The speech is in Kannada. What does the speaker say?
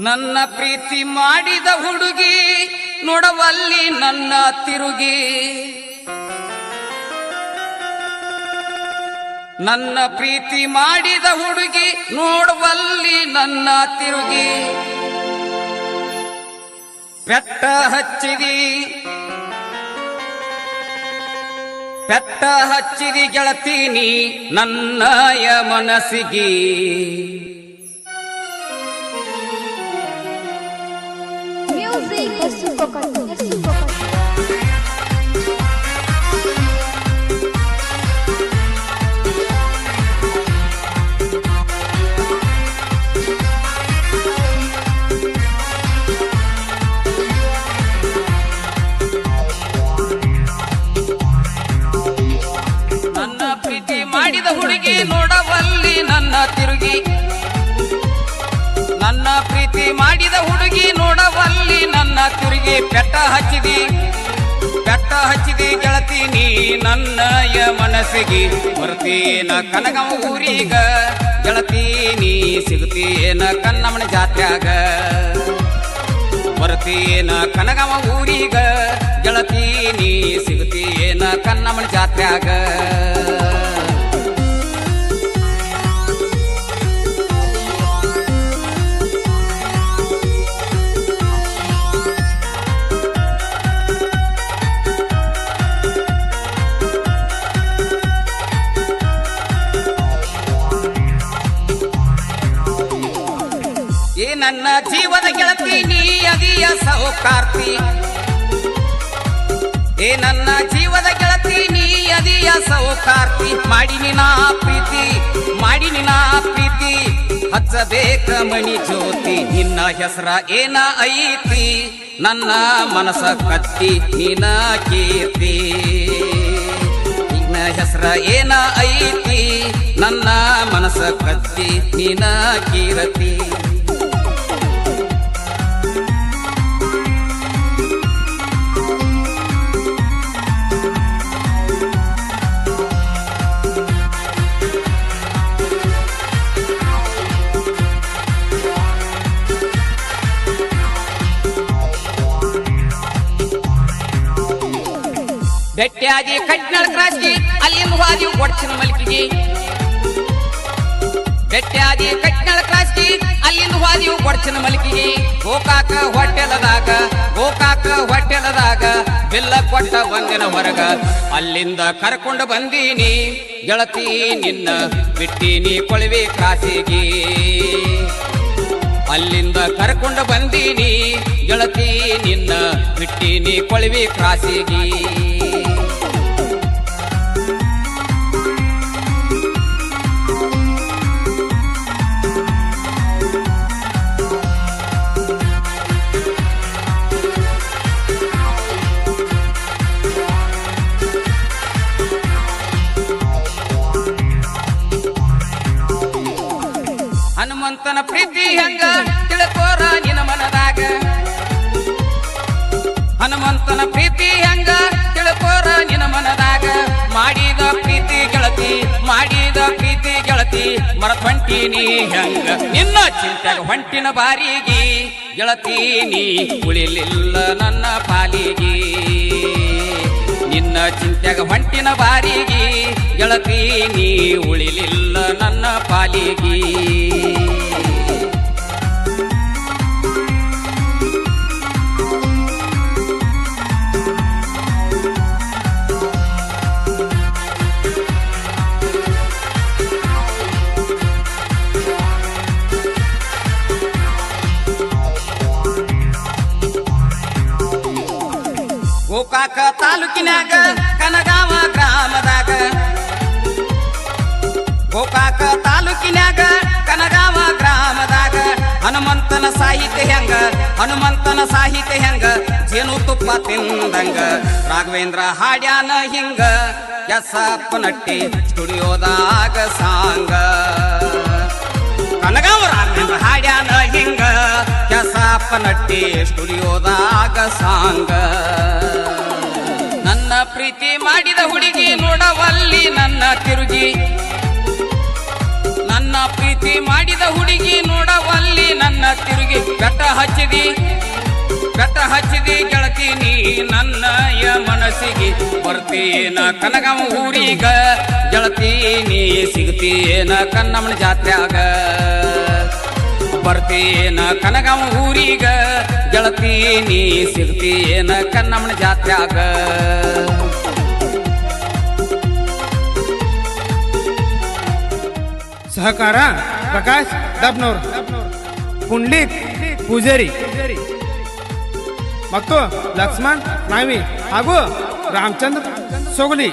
ನನ್ನ ಪ್ರೀತಿ ಮಾಡಿದ ಹುಡುಗಿ ನೋಡವಲ್ಲಿ ನನ್ನ ತಿರುಗಿ. ನನ್ನ ಪ್ರೀತಿ ಮಾಡಿದ ಹುಡುಗಿ ನೋಡುವಲ್ಲಿ ನನ್ನ ತಿರುಗಿ. ಪೆಟ್ಟ ಹಚ್ಚಿದಿ. ಪೆಟ್ಟ ಹಚ್ಚಿದಿ ಗೆಳತೀನಿ ನನ್ನಯ ಮನಸ್ಸಿಗೆ ನನ್ನಯ ಮನಸ್ಸಿಗೆ ಬರ್ತೀನ ಕನಗಮ ಊರೀಗ ಗೆಳತೀನಿ ಸಿಗುತ್ತೇನ ಕನ್ನಮ್ಮನ ಜಾತ್ಯಾಗ? ಬರ್ತೀನ ಕನಗಮ ಊರೀಗ ಗೆಳತೀನಿ ಸಿಗುತ್ತೀನ ಕನ್ನಮ್ಮನ ಜಾತ್ಯಾಗ? ನನ್ನ ಜೀವದ ಗೆಳತಿ, ನೀ ಅದಿಯ ಸೌಕಾರ್ತಿ ಏ ನನ್ನ ಜೀವದ ಗೆಳತಿ, ನೀ ಅದಿಯ ಸೌಕಾರ್ತಿ ಮಾಡಿ ನಿನ ಪ್ರೀತಿ, ಮಾಡಿ ನಿನ ಪ್ರೀತಿ. ಹಚ್ಚಬೇಕ ಮಣಿ ಜ್ಯೋತಿ, ನಿನ್ನ ಹೆಸರ ಏನ ಐತಿ? ನನ್ನ ಮನಸ ಕತ್ತಿ ನಿನ ಕೀರ್ತಿ. ನಿನ್ನ ಹೆಸರ ಏನ ಐತಿ? ನನ್ನ ಮನಸ ಕತ್ತಿ ನಿನ ಕೀರತಿ. ಬೆಟ್ಟಾಗಿ ಕಡ್ನಳ ಕ್ರಾಸ್ಗೆ ಅಲ್ಲಿಂದ ಹೋದಿ ಒಡ್ಚಿನ ಮಲ್ಕಿಗೆ. ಬೆಟ್ಟಿಯಾಗಿ ಕಡ್ನಳ ಕ್ರಾಸ್ಗೆ ಅಲ್ಲಿಂದ ಹೋದಿ ಒಡ್ಚಿನ ಮಲ್ಕಿಗೆ. ಗೋಕಾಕ ಹೊಟ್ಟೆಲದಾಗ ಗೋಕಾಕ ಹೊಟ್ಟೆಲದಾಗ ಬಿಲ್ಲ ಕೊಟ್ಟ ಬಂದಿನ ಹೊರಗ. ಅಲ್ಲಿಂದ ಕರ್ಕೊಂಡು ಬಂದೀನಿ, ಗೆಳತಿ ನಿನ್ನ ಬಿಟ್ಟೀನಿ ಕೊಳವೆ ಕ್ರಾಸಿಗೆ ಅಲ್ಲಿಂದ ಕರ್ಕೊಂಡು ಬಂದೀನಿ, ಗೆಳತಿ ನಿನ್ನ ಬಿಟ್ಟೀನಿ ಕೊಳವಿ ಕ್ರಾಸಿಗಿ ಹನುಮಂತನ ಪ್ರೀತಿ ಹೆಂಗ ತಿಳ್ಕೋರ ನಿನ್ನ ಮನದಾಗ. ಮಾಡಿದ ಪ್ರೀತಿ ಗೆಳತಿ, ಮಾಡಿದ ಪ್ರೀತಿ ಗೆಳತಿ ಮರತ್ ಹೊಂಟೀನಿ ಹೆಂಗ. ನಿನ್ನ ಚಿಂತೆಗ ಹೊಂಟಿನ ಬಾರಿಗೆ ನೀ ಉಳಿಲಿಲ್ಲ ನನ್ನ ಪಾಲಿಗೆ. ನಿನ್ನ ಚಿಂತೆಗ ಹೊಂಟಿನ ಬಾರಿಗೆ, ಗೆಳತಿ ನೀ ಉಳಿಲಿಲ್ಲ ನನ್ನ ಪಾಲಿಗೆ. ಗೋಕಾಕ ತಾಲೂಕಿನಾಗ ಕನಗಾವ ಗ್ರಾಮದಾಗ. ಗೋಕಾಕ ತಾಲೂಕಿನಾಗ ಕನಗಾವ ಗ್ರಾಮದಾಗ. ಹನುಮಂತನ ಸಾಹಿತ್ಯ ಹೆಂಗ? ಹನುಮಂತನ ಸಾಹಿತ್ಯ ಹೆಂಗ? ಜೇನು ತುಪ್ಪ ತಿಂದಂಗ. ರಾಘವೇಂದ್ರ ಹಾಡ್ಯಾನ ಹಿಂಗ? ಎಸಪ್ಪ ನಟ್ಟಿ ಸ್ಟುಡಿಯೋದಾಗ ಸಾಂಗ. ಕನಗಾವ ರಾಘವೇಂದ್ರ ಹಾಡ್ಯಾನ ಹಿಂಗ? ಕೆಸಪ್ಪ ನಟ್ಟಿ ಸ್ಟುಡಿಯೋದಾಗ ಸಾಂಗ. ಹುಡುಗಿ ನೋಡವಲ್ಲಿ ನನ್ನ ತಿರುಗಿ ಬೆಟ್ಟ ಹಚ್ಚಿದಿ ಬೆಟ್ಟ ಹಚ್ಚಿದಿ ಗೆಳತಿ ನೀ ಯ ಮನಸ್ಸಿಗೆ ಬರ್ತೀನ ಕನಗಮ ಊರಿಗ ಗೆಳತಿ ನೀ ಸಿಗ್ತೀನ ಕನ್ನಮ್ಮನ ಜಾತ್ರ್ಯಾಗ ಬರ್ತೀನ ಕನಗಮ ಊರಿಗ ಗೆಳತಿ ನೀ ಸಿಗ್ತೀನ ಕನ್ನಮ್ಮನ ಜಾತ್ರ್ಯಾಗ ಸಹಕಾರ ಪ್ರಕಾಶ್ ಡಬ್ನೂರ್ ಪುಂಡ್ಲಿಕ್ ಪೂಜಾರಿ ಮತ್ತು ಲಕ್ಷ್ಮಣ್ ನಾವಿ ಹಾಗೂ ರಾಮಚಂದ್ರ ಸೋಗಲಿ